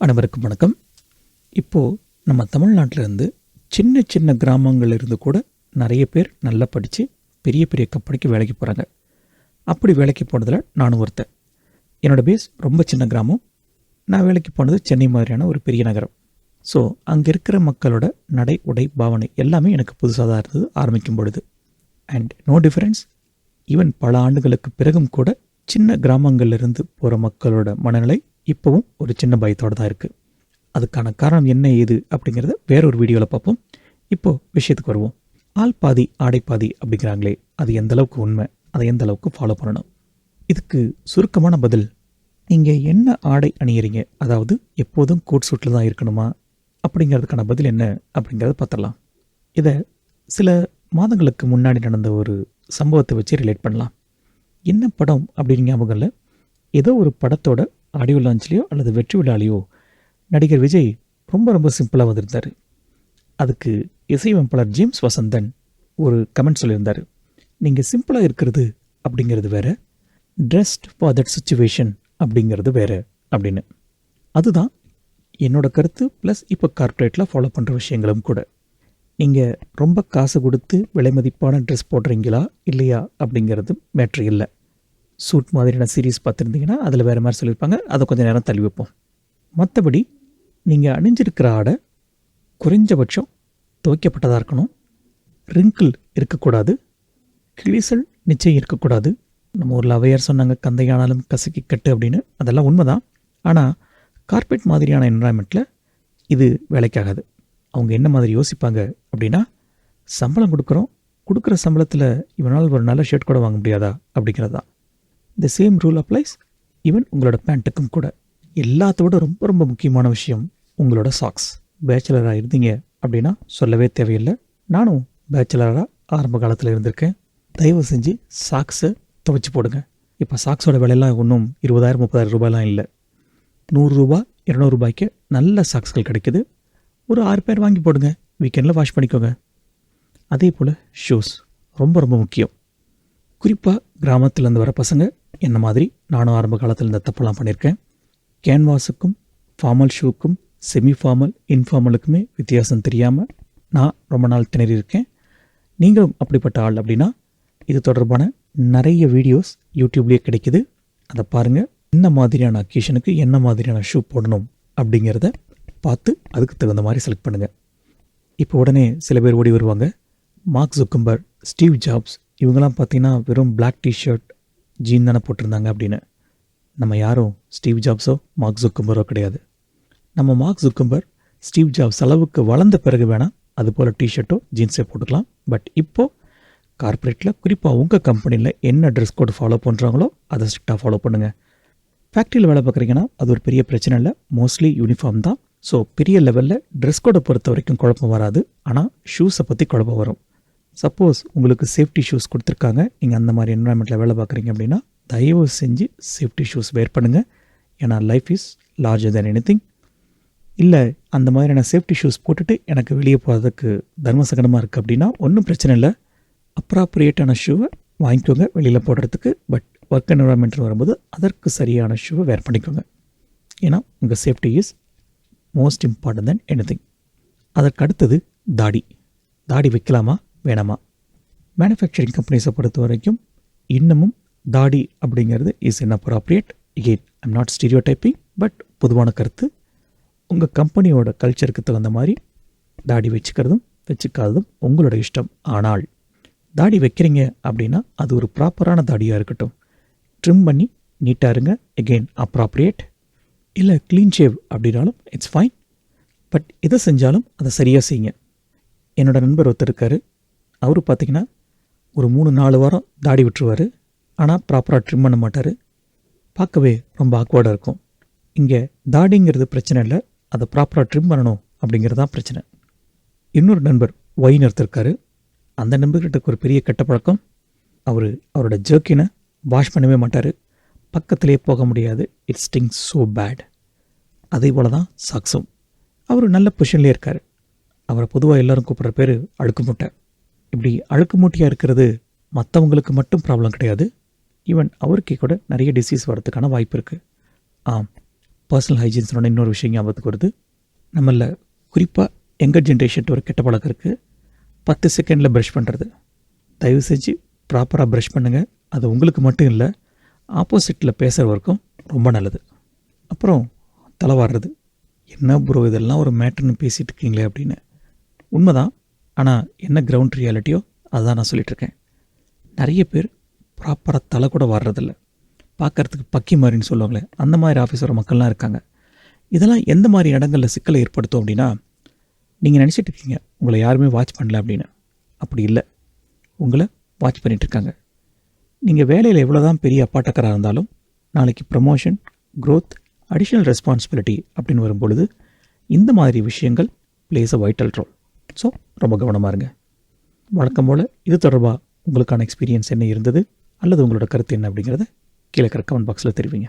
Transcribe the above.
அனைவருக்கும் வணக்கம். இப்போது நம்ம தமிழ்நாட்டில் இருந்து சின்ன சின்ன கிராமங்கள்ல இருந்து கூட நிறைய பேர் நல்லா படித்து பெரிய பெரிய கம்பெனிக்கு வேலைக்கு போகிறாங்க அப்படி வேலைக்கு போனதில் நானும் ஒருத்தன். என்னோட பேஸ் ரொம்ப சின்ன கிராமம். நான் வேலைக்கு போனது சென்னை மாதிரியான ஒரு பெரிய நகரம். ஸோ அங்கே இருக்கிற மக்களோட நடை உடை பாவனை எல்லாமே எனக்கு புதுசாக தான் இருந்தது ஆரம்பிக்கும் பொழுது. அண்ட் நோ டிஃபரன்ஸ் ஈவன் பல ஆண்டுகளுக்கு பிறகும் கூட சின்ன கிராமங்கள்ல இருந்து போகிற மக்களோட மனநிலை இப்போவும் ஒரு சின்ன பயத்தோடு தான் இருக்குது அதுக்கான காரணம் என்ன ஏது அப்படிங்கிறத வேற ஒரு வீடியோவில் பார்ப்போம். இப்போது விஷயத்துக்கு வருவோம். ஆள் பாதி ஆடை பாதி அப்படிங்கிறாங்களே அது எந்த அளவுக்கு உண்மை? அதை எந்த அளவுக்கு ஃபாலோ பண்ணணும்? இதுக்கு சுருக்கமான பதில் நீங்கள் என்ன ஆடை அணியிறீங்க? அதாவது எப்போதும் கோட் சூட்டில் தான் இருக்கணுமா? அப்படிங்கிறதுக்கான பதில் என்ன? அப்படிங்கிறத பார்த்துடலாம். இதை சில மாதங்களுக்கு முன்னாடி நடந்த ஒரு சம்பவத்தை வச்சு ரிலேட் பண்ணலாம். என்ன படம் அப்படின்னு ஞாபகம் இல்லை? ஏதோ ஒரு படத்தோட ஆடியோ லான்ச்லேயோ அல்லது வெற்றி விழாலேயோ நடிகர் விஜய் ரொம்ப ரொம்ப சிம்பிளாக வந்திருந்தார். அதுக்கு இசையமைப்பாளர் ஜேம்ஸ் வசந்தன் ஒரு கமெண்ட் சொல்லியிருந்தார். நீங்கள் சிம்பிளாக இருக்கிறது அப்படிங்கிறது வேற ட்ரெஸ்ட் ஃபார் தட் சுச்சுவேஷன் அப்படிங்கிறது வேறு அப்படின்னு. அதுதான் என்னோட கருத்து ப்ளஸ் இப்போ கார்ப்பரேட்டில் ஃபாலோ பண்ணுற விஷயங்களும் கூட. நீங்கள் ரொம்ப காசு கொடுத்து விலை மதிப்பான ட்ரெஸ் போடுறீங்களா இல்லையா? அப்படிங்கிறது மேட்ரு இல்லை. சூட் மாதிரியான சீரீஸ் பார்த்துருந்தீங்கன்னா அதில் வேறு மாதிரி சொல்லியிருப்பாங்க. அதை கொஞ்சம் நேரம் தள்ளி வைப்போம். மற்றபடி நீங்கள் அணிஞ்சிருக்கிற ஆடை குறைஞ்சபட்சம் துவைக்கப்பட்டதாக இருக்கணும். ரிங்கிள் இருக்கக்கூடாது. கிழிசல் நிச்சயம் இருக்கக்கூடாது. நம்ம ஊரில் அவையார் சொன்னாங்க கந்தையானாலும் கசக்கி கட்டு அப்படின்னு. அதெல்லாம் உண்மைதான். ஆனால் கார்பெட் மாதிரியான என்வரான்மெண்ட்டில் இது வேலைக்காகாது. அவங்க என்ன மாதிரி யோசிப்பாங்க அப்படின்னா சம்பளம் கொடுக்குறோம். கொடுக்குற சம்பளத்தில் இவனால் ஒரு நல்ல ஷர்ட் கூட வாங்க முடியாதா? அப்படிங்கிறது தான் the same rule applies even உங்களோட பேண்ட்டுக்கும் கூட. எல்லாத்தோட ரொம்ப ரொம்ப முக்கியமான விஷயம் உங்களோட சாக்ஸ் பேச்சுலராக இருந்தீங்க அப்படின்னா சொல்லவே தேவையில்லை. நானும் பேச்சுலராக ஆரம்ப காலத்தில் இருந்திருக்கேன். தயவு செஞ்சு சாக்ஸை துவைச்சி போடுங்க. இப்போ சாக்ஸோட விலையெல்லாம் ஒன்றும் இருபதாயிரம் முப்பதாயிரம் ரூபாயெலாம் இல்லை. நூறுரூபா இரநூறுபாய்க்கு நல்ல சாக்ஸ்கள் கிடைக்குது. ஒரு ஆறு பேர் வாங்கி போடுங்க. வீக்கெண்டில் வாஷ் பண்ணிக்கோங்க. அதே போல் ஷூஸ் ரொம்ப ரொம்ப முக்கியம். குறிப்பாக கிராமத்துலேருந்து வர பசங்க என்ன மாதிரி நானும் ஆரம்ப காலத்தில் இந்த தப்பெல்லாம் பண்ணியிருக்கேன் கேன்வாஸுக்கும் ஃபார்மல் ஷூக்கும் செமி ஃபார்மல் இன்ஃபார்மலுக்குமே வித்தியாசம் தெரியாமல் நான் ரொம்ப நாள் திணறியிருக்கேன். நீங்களும் அப்படிப்பட்ட ஆள் அப்படின்னா இது தொடர்பான நிறைய வீடியோஸ் யூடியூப்லேயே கிடைக்குது. அதை பாருங்கள் என்ன மாதிரியான அக்கேஷனுக்கு என்ன மாதிரியான ஷூ போடணும் அப்படிங்கிறத பார்த்து அதுக்கு தகுந்த மாதிரி செலக்ட் பண்ணுங்கள் இப்போ உடனே சில பேர் ஓடி வருவாங்க. மார்க் ஜுக்கம்பர் ஸ்டீவ் ஜாப்ஸ் இவங்கெல்லாம் பார்த்தீங்கன்னா வெறும் பிளாக் டிஷர்ட் ஜீன் தானே போட்டிருந்தாங்க அப்படின்னு. நம்ம யாரும் ஸ்டீவ் ஜாப்ஸோ மார்க் ஜுக்கம்பரோ கிடையாது. நம்ம மார்க் ஜுக்கம்பர் ஸ்டீவ் ஜாப்ஸ் அளவுக்கு வளர்ந்த பிறகு வேணால் அது போல் டிஷர்ட்டோ ஜீன்ஸே போட்டுக்கலாம். பட் இப்போது கார்ப்பரேட்டில் குறிப்பாக உங்கள் கம்பெனியில் என்ன ட்ரெஸ் கோட் ஃபாலோ பண்ணுறாங்களோ அதை ஸ்ட்ரிக்டாக ஃபாலோ பண்ணுங்கள் ஃபேக்ட்ரியில் வேலை பார்க்குறீங்கன்னா அது ஒரு பெரிய பிரச்சனை இல்லை. மோஸ்ட்லி யூனிஃபார்ம் தான். ஸோ பெரிய லெவலில் ட்ரெஸ் கோடை பொறுத்த வரைக்கும் குழப்பம் வராது. ஆனால் ஷூஸை பற்றி குழப்பம் வரும். சப்போஸ் உங்களுக்கு சேஃப்டி ஷூஸ் கொடுத்துருக்காங்க. நீங்கள் அந்த மாதிரி என்வரான்மெண்ட்டில் வேலை பார்க்குறீங்க அப்படின்னா தயவு செஞ்சு சேஃப்டி ஷூஸ் வேர் பண்ணுங்கள் ஏன்னா life is larger than any thing இல்லை அந்த மாதிரியான சேஃப்டி ஷூஸ் போட்டுட்டு எனக்கு வெளியே போகிறதுக்கு தர்மசகனமாக இருக்குது அப்படின்னா ஒன்றும் பிரச்சனை இல்லை. அப்ராப்ரியேட்டான ஷூவை வாங்கிக்கோங்க வெளியில் போடுறதுக்கு. பட் ஒர்க் என்வரான்மெண்ட் வரும்போது அதற்கு சரியான ஷூவை வேர் பண்ணிக்கோங்க. ஏன்னா உங்கள் safety is most important then any thing அதற்கு அடுத்தது தாடி. தாடி வைக்கலாமா? வேணாமா? மேனுஃபேக்சரிங் கம்பெனிஸை பொறுத்த வரைக்கும் இன்னமும் தாடி அப்படிங்கிறது is inappropriate again I'm not stereotyping but பொதுவான கருத்து. உங்கள் கம்பெனியோட கல்ச்சருக்கு தகுந்த மாதிரி தாடி வச்சுக்கிறதும் வச்சுக்காததும் உங்களோட இஷ்டம். ஆனால் தாடி வைக்கிறீங்க அப்படின்னா அது ஒரு ப்ராப்பரான தாடியாக இருக்கட்டும். ட்ரிம் பண்ணி நீட்டாக இருங்க. எகெயின் அப்ராப்ரியேட் இல்லை க்ளீன் ஷேவ் அப்படின்னாலும் இட்ஸ் ஃபைன் பட் எதை செஞ்சாலும் அதை சரியாக செய்யுங்க. என்னோட நண்பர் ஒருத்தர் இருக்கார். அவர் பார்த்தீங்கன்னா ஒரு மூணு நாலு வாரம் தாடி விட்டுருவார். ஆனால் ப்ராப்பராக ட்ரிம் பண்ண மாட்டார். பார்க்கவே ரொம்ப ஆக்வர்டாக இருக்கும். இங்கே தாடிங்கிறது பிரச்சனை இல்லை. அதை ப்ராப்பராக ட்ரிம் பண்ணணும் அப்படிங்கிறது தான் பிரச்சனை. இன்னொரு நண்பர் ஒயின் இருக்காரு. அந்த நண்பர்கிட்ட ஒரு பெரிய கெட்ட பழக்கம். அவர் அவரோட ஜர்க்கினை வாஷ் பண்ணவே மாட்டார். பக்கத்திலே போக முடியாது. இட்ஸ் ஸ்டிங் ஸோ பேட் அதே போல தான் சாக்ஸும் அவர் நல்ல பொசிஷன்லேயே இருக்கார். அவரை பொதுவாக எல்லாரும் கூப்பிட்ற பேர் அழுக்கு முட்டை. இப்படி அழுக்கு மூட்டியாக இருக்கிறது மற்றவங்களுக்கு மட்டும் ப்ராப்ளம் கிடையாது. ஈவன் அவருக்கே கூட நிறைய டிசீஸ் வரதுக்கான வாய்ப்பு இருக்குது ஆம் பர்சனல் ஹைஜீன் சொன்ன இன்னொரு விஷயம் ஞாபகத்துக்கு வருது. நம்மள குறிப்பாக எங்கர் ஜென்ரேஷன் ஒரு கெட்ட பழக்கம் இருக்குது பத்து செகண்டில் ப்ரஷ் பண்ணுறது தயவு செஞ்சு ப்ராப்பராக ப்ரஷ் பண்ணுங்கள் அது உங்களுக்கு மட்டும் இல்லை ஆப்போசிட்டில் பேசுகிறவருக்கும் ரொம்ப நல்லது. அப்புறம் தலை வாடுறது என்ன ப்ரோ இதெல்லாம் ஒரு மேட்டர்னு பேசிகிட்டு இருக்கீங்களே அப்படின்னு. உண்மைதான். ஆனால் என்ன கிரவுண்ட் ரியாலிட்டியோ அதுதான் நான் சொல்லிகிட்ருக்கேன் நிறைய பேர் ப்ராப்பராக தலை கூட வர்றதில்ல. பார்க்கறதுக்கு பக்கி மாதிரின்னு சொல்லுவாங்களே அந்த மாதிரி ஆஃபீஸ் வர மக்கள்லாம் இருக்காங்க. இதெல்லாம் எந்த மாதிரி இடங்களில் சிக்கலை ஏற்படுத்தும் அப்படின்னா நீங்கள் நினச்சிட்டு இருக்கீங்க உங்களை யாருமே வாட்ச் பண்ணல அப்படின்னு. அப்படி இல்லை. உங்களை வாட்ச் பண்ணிகிட்ருக்காங்க நீங்கள் வேலையில் எவ்வளோ தான் பெரிய அப்பாட்டக்கராக இருந்தாலும் நாளைக்கு ப்ரமோஷன் க்ரோத் அடிஷ்னல் ரெஸ்பான்சிபிலிட்டி அப்படின்னு வரும்பொழுது இந்த மாதிரி விஷயங்கள் plays a vital role so ரொம்ப கவனமாக இருங்க. வழக்கம் போல் இது தொடர்பாக உங்களுக்கான எக்ஸ்பீரியன்ஸ் என்ன இருந்தது? அல்லது உங்களோட கருத்து என்ன அப்படிங்கிறத கீழே கமெண்ட் பாக்ஸில் தெரிவிங்க.